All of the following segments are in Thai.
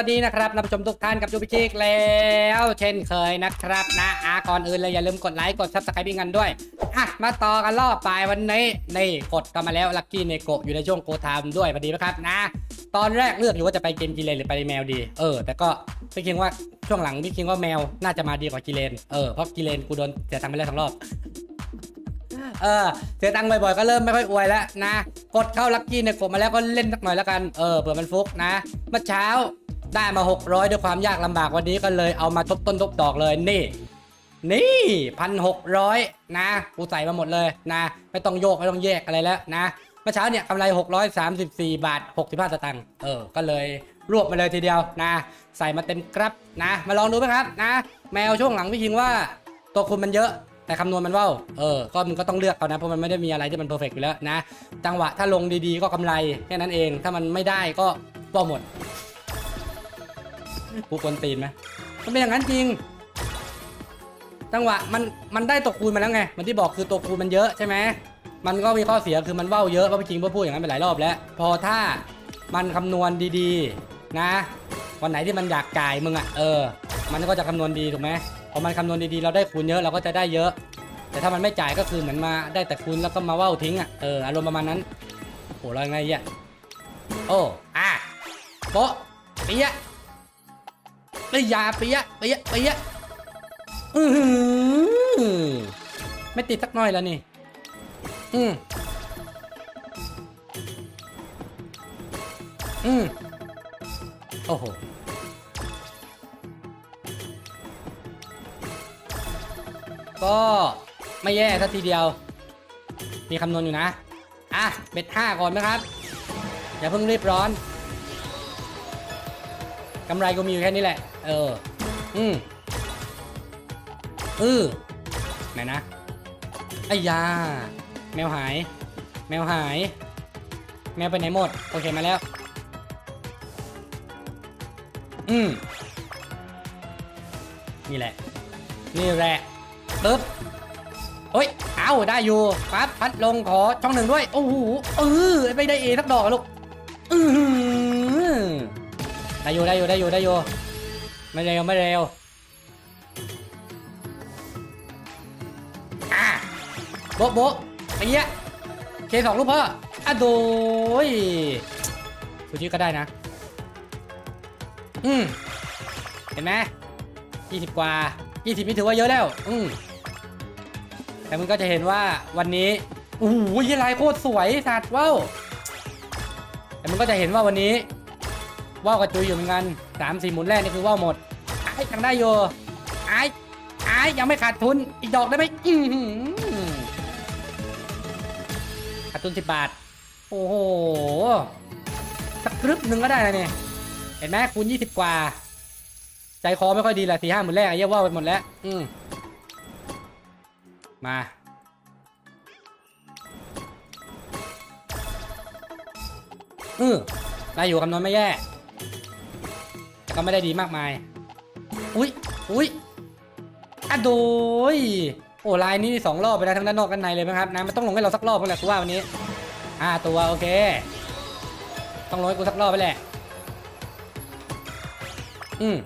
สวัสดีนะครับนผู้ชมทุกท่านกับจูปิชิกแล้วเช่นเคยนะครับนะอาก่อนอื่นเลยอย่าลืมกดไลค์กดซับสไครป์กันด้วยอะมาต่อกันรอบปลายวันนี้นี่กดกันมาแล้วลักกี้เนโกอยู่ในช่วงโกทามด้วยพอดีนะครับนะ ตอนแรกเลือกอยู่ว่าจะไปเกมกิเลนหรือไปแมวดี เออ แต่ก็พี่คิดว่าช่วงหลังพี่คิดว่าแมวน่าจะมาดีกว่ากิเลนเออเพราะกิเลนกูโดนเสียตังค์ไปแล้วสองรอบเออเสียตังค์บ่อยๆก็เริ่มไม่ค่อยอวยแล้วนะ กดเข้าลักกี้เนี่ยกดมาแล้วก็เล่นสักหน่อยแล้วกันเออเผื่อมันฟุกนะเมื่อเช้า ได้มา 600 ด้วยความยากลำบากวันนี้ก็เลยเอามาทบต้นทบดอกเลยนี่ นี่พันหกร้อยนะกูใส่มาหมดเลยนะ ไม่ต้องโยก ไม่ต้องแยกอะไรแล้วนะเมื่อเช้าเนี่ยกำไร 634 บาท 65 สตางค์เออ ก็เลยรวบมาเลยทีเดียวนะ ใส่มาเต็มครับนะ มาลองดูไหมครับนะ แมวช่วงหลังพี่คิงว่าตัวคุณมันเยอะแต่คำนวณมันว่าเออ ก็มึงก็ต้องเลือกเอานะ เพราะมันไม่ได้มีอะไรที่มันเพอร์เฟกต์อยู่แล้วนะ จังหวะถ้าลงดีๆ ก็กำไรแค่นั้นเอง ถ้ามันไม่ได้ก็ว่าหมด กูกวนตีนไหมมันเป็นอย่างนั้นจริง จังหวะมันมันได้ตัวคูณมาแล้วไง มันที่บอกคือตัวคูณมันเยอะใช่ไหมมันก็มีข้อเสียคือมันเว้าเยอะเพราะพี่คิงก็พูดอย่างนั้นไปหลายรอบแล้ว พอถ้ามันคำนวณดีๆ นะ วันไหนที่มันอยากจ่ายมึงอะเออ มันก็จะคำนวณดีถูกไหมพอมันคำนวณดีๆเราได้คูณเยอะเราก็จะได้เยอะ แต่ถ้ามันไม่จ่ายก็คือเหมือนมาได้แต่คูณแล้วก็มาเว้าทิ้งอะเอออารมณ์ประมาณนั้นโหเรายังไงอะโอ้อะโป๊ะเปียะเปียะเปียะเปียะเปียะอือไม่ติดสักน่อยแล้วนี่ อืมอืมโอ้โหก็ไม่แย่สักทีเดียว มีคำนวณอยู่นะ อะ เบ็ดห้าก่อนไหมครับ อย่าเพิ่งรีบร้อน กำไรก็มีอยู่แค่นี้แหละ เออ อืมอือไหนนะไอ้ยา แมวหาย แมวหาย แมวไปไหนหมด โอเคมาแล้ว อืมนี่แหละ นี่แหละปึ๊บโอ้ย เอาได้อยู่ปั๊บพัดลงขอช่องหนึ่งด้วย โอ้โห เออไม่ได้เอสักดอกอะลูกอือหือได้อยู่ได้อยู่ได้อยู่ได้อยู่ ไม่เร็วไม่เร็วอะโบ๊ะโบ๊ะไอ้เหี้ยเคสองลูกพ่ออะโดยซูชิก็ได้นะ อืมเห็นไหมยี่สิบกว่ายี่สิบนี่ถือว่าเยอะแล้ว อืมแต่มึงก็จะเห็นว่าวันนี้โอ้โหยี่ลายโคตรสวยสัตว์ว้าวแต่มันก็จะเห็นว่าวันนี้ว่าวกระจุยอยู่เหมือนกันสามสี่หมุนแรกนี่คือว่าวหมดไอ้ ยังได้อยู่ไอ้ไอ้ยังไม่ขาดทุน อีกดอกได้ไหมอื้อหือขาดทุนสิบบาท โอ้โหสักกรึบหนึ่งก็ได้นะเนี่ย เห็นไหมคูณยี่สิบกว่า ใจคอไม่ค่อยดีแหละสี่ห้าหมุนแรกไอ้เหี้ยว่าวไปหมดแล้ว อืมมาอือได้อยู่คำนวณไม่แย่ แต่ก็ไม่ได้ดีมากมาย อุ้ยอุ้ยอะโดยโอ้ลายนี้สองรอบไปนะทั้งด้านนอกด้านในเลยไหมครับนะมันต้องลงให้เราสักรอบกันแหละกูว่าวันนี้อ่าตัวโอเค ต้องลงให้กูสักรอบไปแหละ อืม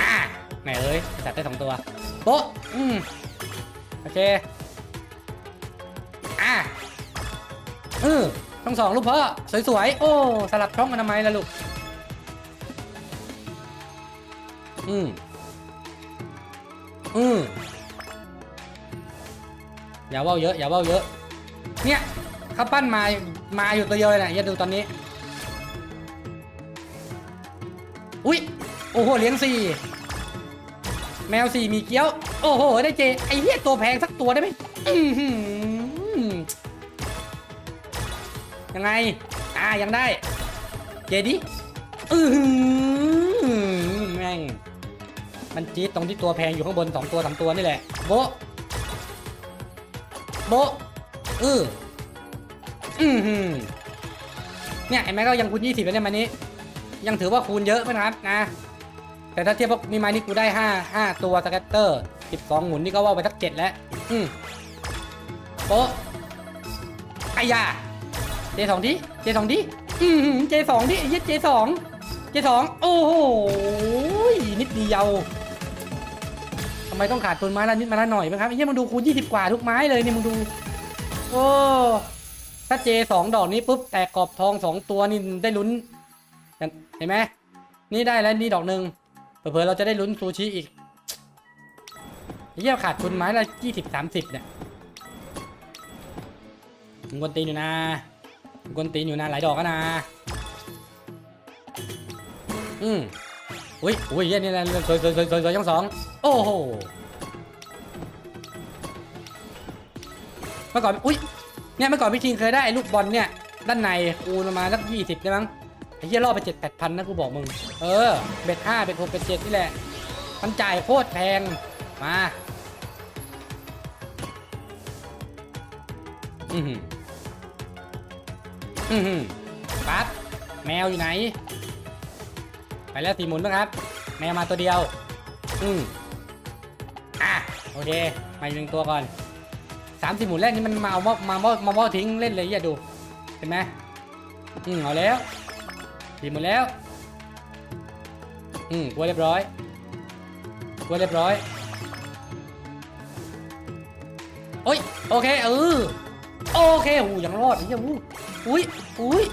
อ่าไหนเอ้ยจัดได้สองตัวโป๊ะอืมโอเคอ่าเออช่องสองลูกพ่อสวยๆโอ้สลับช่องกันทำไมล่ะลูก อืมอืมอย่าเว่าเยอะ อย่าเว่าเยอะ เนี่ยเขาปั้นมา มาอยู่ตัวเดียวเลยนะอย่าดูตอนนี้ อุ้ย โอ้โห เลี้ยงสี่แมวสี่มีเกี้ยว โอ้โห ได้เจ ไอ้เหี้ยตัวแพงสักตัวได้ไหมยังไง อ่ายังได้ เจดิอือหือแม่ง มันจี๊ดตรงที่ตัวแพงอยู่ข้างบนสองตัวสามตัวนี่แหละโบโบะอืออือหือเนี่ยไอ้แม่ก็ยังคูณยี่สิบแล้วเนี่ยมันนี้ ยังถือว่าคูณเยอะไหมนะครับนะแต่ถ้าเทียบกับมีไม้นี่กูได้ห้าห้าตัวสแกตเตอร์สิบสองหมุนนี่ก็ว่าไปสักเจ็ดแล้ว อืมโป๊ะไอ้ยาเจสองทีเจสองทีอืมเจสองดิไอ้เหี้ยเจสองเจสองโอ้โหนิดเดียวำไมต้องขาดทุนไม้ละนิดมาละหน่อยไหมครับไอ้เหี้ยมึงดูคูณ20 กว่าทุกไม้เลยนี่มึงดู โอ้ถ้าเจสองดอกนี้ปุ๊บแตกกรอบทองสองตัวนี่ได้ลุ้นเห็นไหมนี่ได้แล้วนี่ดอกหนึ่งเผื่อๆเราจะได้ลุ้นซูชิอีกไอ้เหี้ยขาดทุนไม้ละ20 30เนี่ยมึงกวนตีนอยู่นะมึงกวนตีนอยู่นะหลายดอกก็นะ อืม อุ้ยอุ้ยเหี้ยนี่แหละสวยสวยสวยสวยสวยช่องสองโอ้โหเมื่อก่อนอุ้ยเนี่ยเมื่อก่อนพี่คิงเคยได้ลูกบอลเนี่ยด้านในคูณมาสักยี่สิบได้มั้งไอ้เหี้ยรอบไปเจ็ดแปดพันนะกูบอกมึง เออเบ็ดห้าเบ็ดหกเบ็ดเจ็ดนี่แหละมันจ่ายโคตรแพงมาอือหืออือหือปั๊บแมวอยู่ไหน ไปแล้วสี่หมุนนะครับ แมวมาตัวเดียว อืมอะโอเคมาอีกหนึ่งตัวก่อนสามสี่หมุนแรกนี่มันมาเอามามามามามาทิ้งเล่นเลยอย่าดู เห็นไหมอืมเอาแล้วสี่หมุนแล้ว อืมกลัวเรียบร้อยกลัวเรียบร้อยโอ้ยโอเคเออโอเคโอ้ยังรอดเฮียอู้อุ้ยอุ้ย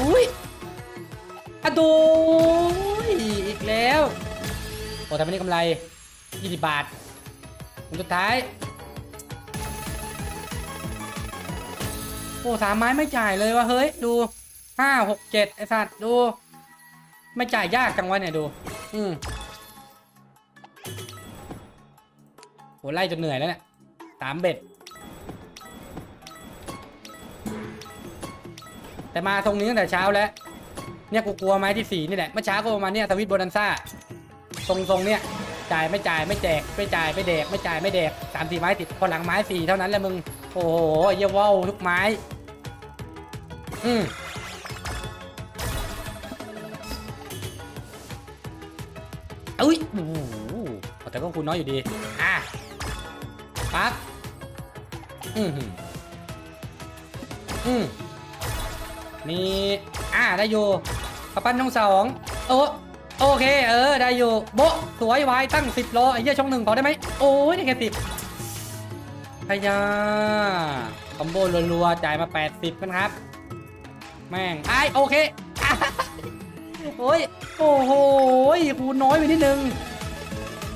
อุ้ย อะโดยอีกแล้ว โอ้ทำไม่ได้กำไร 20 บาทผลสุดท้าย โอ้สามไม้ไม่จ่ายเลยวะเฮ้ย ดูห้าหกเจ็ดไอ้สัตว์ดู ไม่จ่ายยากจังวะเนี่ยดู อืมโหไล่จนเหนื่อยแล้วเนี่ยสามเบ็ด แต่มาตรงนี้ตั้งแต่เช้าแล้ว เนี่ยกูกลัวไม้ที่สี่นี่แหละเมื่อเช้าก็ประมาณเนี่ยสวิตช์โบนันซ่าทรงทรงๆเนี่ยจ่ายไม่จ่ายไม่แจกไม่จ่ายไม่แดกไม่จ่ายไม่แดกสามสี่ไม้ติดพอหลังไม้สี่เท่านั้นแหละมึงโอ้โหเยว่าวทุกไม้ อืมอุ้ยโอ้โหแต่ก็คูณน้อยอยู่ดี อะปั๊บอืมอืมมีอ่าได้อยู่ ระปั้นช่องสองโอ้โอเค เออ ได้อยู่ โบะสวยไว้ตั้งสิบโลไอ้เหี้ยช่องหนึ่งพอได้ไหมโอ้ยได้แค่สิบพยาคอมโบรัวๆ จ่ายมา 80กันครับ แม่งไอโอเคโอ้ยโอ้โหคูณน้อยไปนิดนึง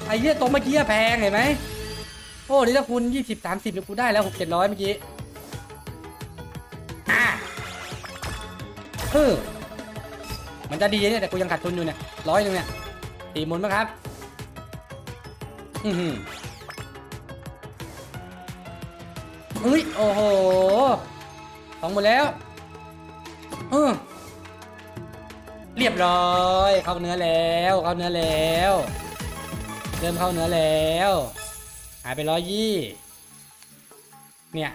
ไอ้เหี้ยตัวเมื่อกี้แพงเห็นไหมโอ้นี่ถ้าคูณ20 30เนี่ยกูได้แล้ว6 700เมื่อกี้อะเออ มันจะดีเนี่ยแต่กูยังขาดทุนอยู่เนี่ยร้อยหนึ่งเนี่ยตีมุนไหมครับ อือหือเฮ้ยโอ้โหสองหมดแล้วออเรียบร้อยเข้าเนื้อแล้วเข้าเนื้อแล้วเริ่มเข้าเนื้อแล้วหายไปร้อยยี่เนี่ย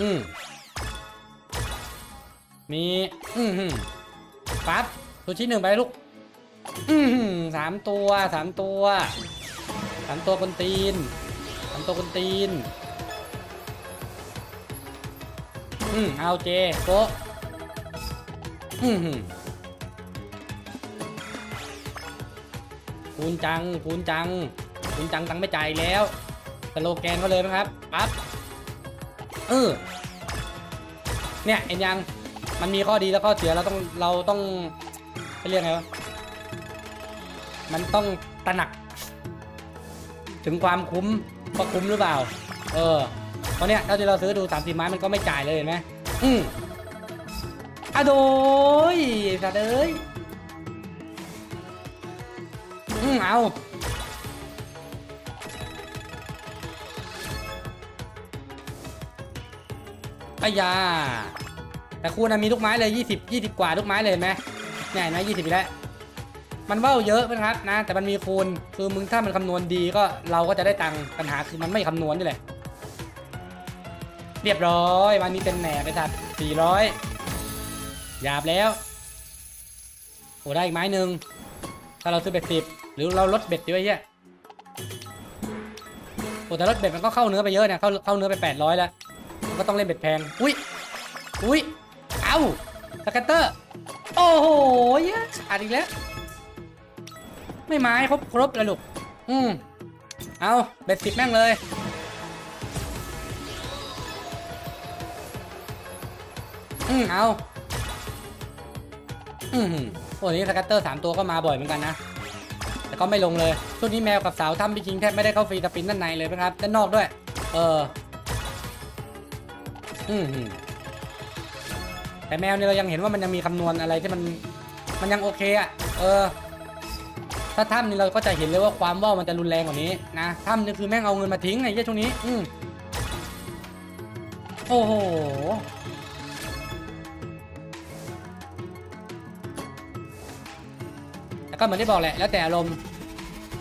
อืม มีอืมหืมปั๊บตัวชิ้นหนึ่งไปลูกอืมหืมสามตัวสามตัวสามตัวคนตีนสามตัวคนตีน อืมเอาเจโกอืมหืมคูณจังคูณจังคูณจังตังไม่จ่ายแล้วสโลแกนเขาเลยไหมครับปั๊บเออเนี่ยเอ็นยัง มันมีข้อดีแล้วข้อเสียเราต้องเราต้องเรียกไงวะมันต้องตระหนัก ถึงความคุ้มว่าคุ้มหรือเปล่า เออเพราะเนี้ยถ้าที่เราซื้อดูสามสี่ไม้มันก็ไม่จ่ายเลยเห็นไหมอืมอะโดยสัตว์เอ้ยอืมเอาอายา แต่คูณนะมีทุกไม้เลย 20 20 กว่าทุกไม้เลยไหมเนี่ยเห็นไหม20อีกแล้ว มันว้าวเยอะนะครับนะ แต่มันมีคูณคือมึงถ้ามันคำนวณดีก็เราก็จะได้ตังค์ปัญหาคือมันไม่คำนวณนี่แหละ เรียบร้อยวันนี้เป็นแหนไปถัด400หยาบแล้วโอ้ได้อีกไม้หนึ่งถ้าเราซื้อเบ็ดสิบหรือเราลดเบ็ดด้วยเฮียโอ้แต่ลดเบ็ดมันก็เข้าเนื้อไปเยอะเนี่ยเข้าเข้าเนื้อไป800แล้วก็ต้องเล่นเบ็ดแพงอุ้ยอุ้ยาสกัตเตอร์ โอ้โหเยอะขาดอีกแล้ว ไม่ไม้ครบครบเลยลูก อืมเอาเบ็ดสิบแม่งเลย อืมเอาอืมโอ้นี้สกัตเตอร์สามตัวก็มาบ่อยเหมือนกันนะ แต่ก็ไม่ลงเลยช่วงนี้แมวกับสาวถ้ำพี่คิงแทบไม่ได้เข้าฟรีสปินด้านในเลยนะครับ ด้านนอกด้วย เออ อืม แต่แมวเนี่ยเรายังเห็นว่ามันยังมีคำนวณอะไรที่มันมันยังโอเคอะเออ ถ้าถ้ำนี่เราก็จะเห็นเลยว่าความว่ามันจะรุนแรงกว่านี้นะถ้ำนี่คือแม่งเอาเงินมาทิ้งไอ้เหี้ยช่วงนี้ อืมโอ้โหแต่ก็เหมือนที่บอกแหละแล้วแต่อารมณ์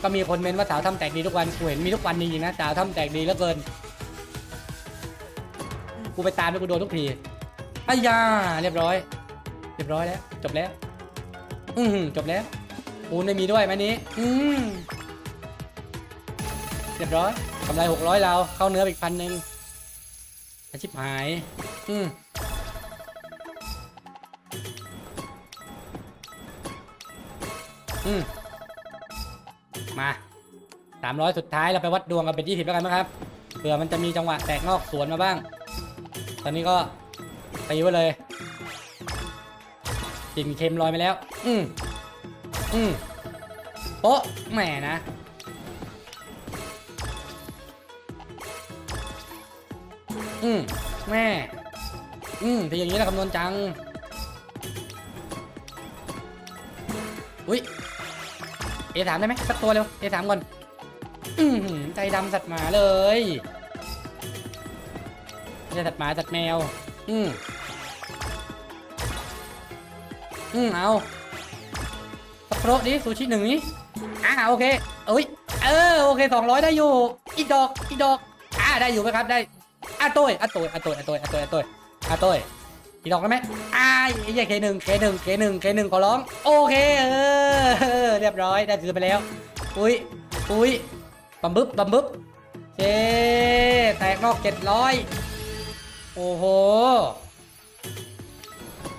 ก็มีคนเมนว่าสาวทำแตกดีทุกวันกูเห็นมีทุกวันจริงๆนะสาวทำแตกดีเหลือเกิน กูไปตามไปกูโดนทุกที อ้ยาเรียบร้อย เรียบร้อยแล้ว จบแล้ว อืมจบแล้วปูนไม่มีด้วยไหมนี้ อืมเรียบร้อยกำไรหกร้อยเราเข้าเนื้ออีกพันหนึ่งอาชิบหาย อืมอืมมาสามร้อยสุดท้ายเราไปวัดดวงกันเป็นยี่สิบแล้วกันนะครับเผื่อมันจะมีจังหวะแตกนอกสวนมาบ้าง ตอนนี้ก็ ตีไว้เลยกลิ่นเค็มลอยไปแล้ว อืมอืมโป๊ะแหมนะอืมแม่ อืมทีอย่างนี้นะคำนวณจัง อุ้ยเอถามได้ไหมสักตัวเร็วเอถามก่อน อืมหือใจดำสัตว์หมาเลยไม่ใช่สัตว์หมาสัตว์แมว อืม อืมเอาสักโปรดิซูชิหนึ่งนี้อ่าโอเคเอ้ยเออโอเคสองร้อยได้อยู่ อีกดอกอีกดอกอ่าได้อยู่ไหมครับได้อะโต้ยอะโต้ยอะโต้ยอะโต้ยอะโต้ยอะโต้ยอะโต้ยอีกดอกได้ไหมอ่าไอ้เหี้ยเคหนึ่งเคหนึ่งเคหนึ่งเคหนึ่งขอร้อง โอเคเออเรียบร้อยได้คืนไปแล้ว อุ้ยอุ้ยบัมบึบบัมบึบเจแตกนอกเจ็ดร้อยโอ้โห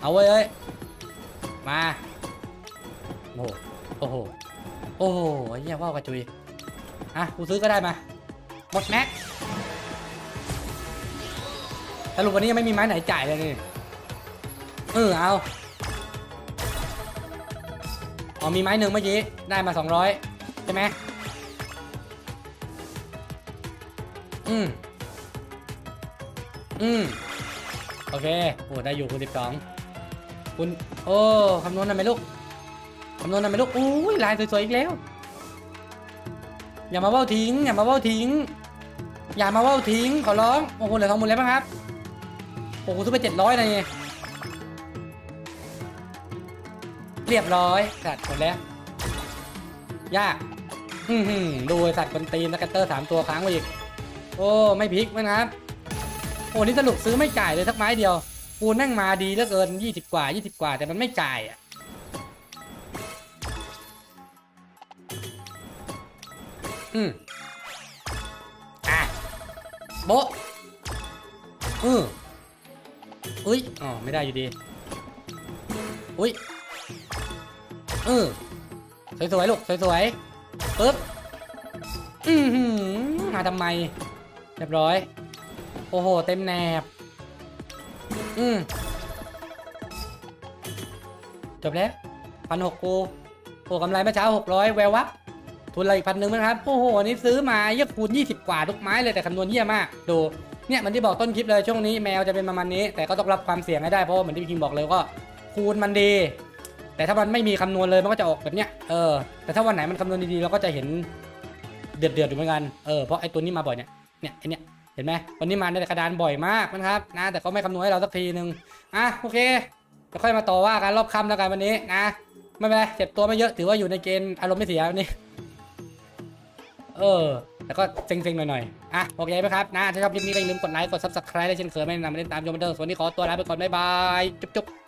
เอาเว้เอ้ย มา โอ้โห โอ้โห โอ้โหเหี้ยว่าวกระจุย อะ กูซื้อก็ได้มา หมดแม็กสรุปวันนี้ยังไม่มีไม้ไหนจ่ายเลยนี่ เออ เอา อ๋อ มีไม้หนึ่งเมื่อกี้ ได้มา 200 ใช่ไหมอืม อืม โอเค โอ้ได้อยู่คุณสิบสอง คุณโอ้คำนวณหน่อยไหมลูกคำนวณหน่อยไหมลูกอุ้ยลายสวยๆอีกแล้ว อย่ามาเว้าทิ้งอย่ามาเว้าทิ้ง อย่ามาเว้าทิ้งขอร้องโอ้โหเหลือทองมูลแล้วมั้งครับโอ้โหซื้ไปเจ็ดร้อยเลยเรียบร้อยสัตว์หมดแล้ว ยาก อือหือดูสัตว์บนตีนสกัตเตอร์สามตัวค้างไว้อีก โอ้ ไม่พลิกมั้งครับ โอ้ นี่สรุปซื้อไม่จ่ายเลยสักไม้เดียว ปูนั่งมาดีเหลือเกินยี่สิบกว่ายี่สิบกว่า แต่มันไม่จ่ายอะอืมอะโบอืออุ้ยอ๋อไม่ได้อยู่ดี อุ้ยเออสวยๆลูกสวยๆปึ๊บอือหือมาทำไม เรียบร้อย โอ้โห เต็มแนบ อืมจบแล้วพันหกกูโอ้กำไรเมื่อเช้าหกร้อยแวววับทุนอะไรอีกพันหนึ่งนะครับ โอ้โห อันนี้ซื้อมาเยอะคูณ20กว่าทุกไม้เลยแต่คำนวณเยี่ยมาก ดู เนี่ยเหมันที่บอกต้นคลิปเลยช่วงนี้แมวจะเป็นประมาณนี้ แต่ก็ต้องรับความเสี่ยงให้ได้เพราะเหมือนที่พี่คิงบอกเลยก็คูณมันดี แต่ถ้ามันไม่มีคำนวณเลยมันก็จะออกแบบเนี้ย เออ แต่ถ้าวันไหนมันคำนวณดีๆเราก็จะเห็นเดือดเดือดๆอยู่เหมือนกัน เออ เพราะไอ้ตัวนี้มาบ่อยเนี่ย เนี่ยไอ้เนี่ย เห็นไหมวันนี้มาในกระดานบ่อยมากนะครับนะแต่ก็ไม่คำนวณให้เราสักทีหนึ่งอะโอเคจะค่อยมาต่อว่ากันรอบค่ำแล้วกันวันนี้นะ ไม่เป็นไรเจ็บตัวไม่เยอะถือว่าอยู่ในเกณฑ์อารมณ์ไม่เสียวันนี้ เออแต่ก็เซ็งๆหน่อยๆอะโอเคไหมครับนะถ้าชอบคลิปนี้ก็อย่าลืมกดไลค์กดซับสไครต์และเช่นเคยไม่นะนำมาเล่นตามโยมบันเทิงส่วนนี้ขอตัวลาไปก่อนบ๊ายบายจุ๊บๆ